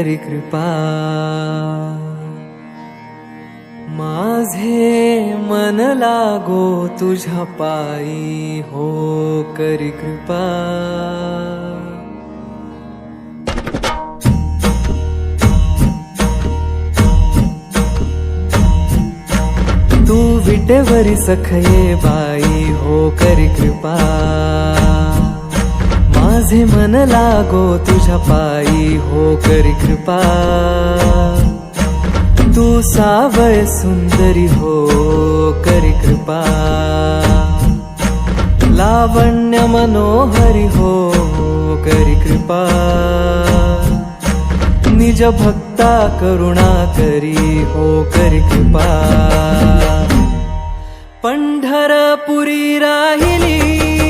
करी कृपा. माझे मन लागो तुझ्या पायी. हो करी कृपा. तू विटेवरी सखये बाई. हो करी कृपा. माझे मन लागो तुझ्या पायी हो करी कृपा. तू सावय सुंदरी हो करी कृपा. लावण्य मनोहरी हो करी कृपा. निज भक्ता करुणा करी हो करी कृपा. पंढरपुरी राहिली.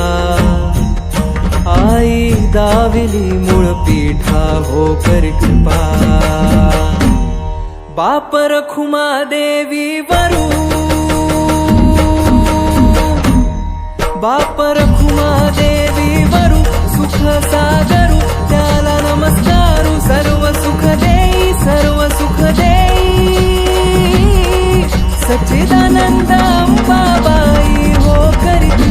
दाविली मूळ पीठा हो करी कृपा. बापर खुमा देवी वरू. बापर खुमा देवी वरू सुख सागरू त्याला नमस्कारू सर्व सुख देई सर्व सुख देई. सच्चिदानंद बाबाई हो करी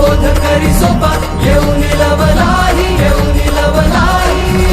शोध करी सोपा येऊन लवलाही येऊन लवलाही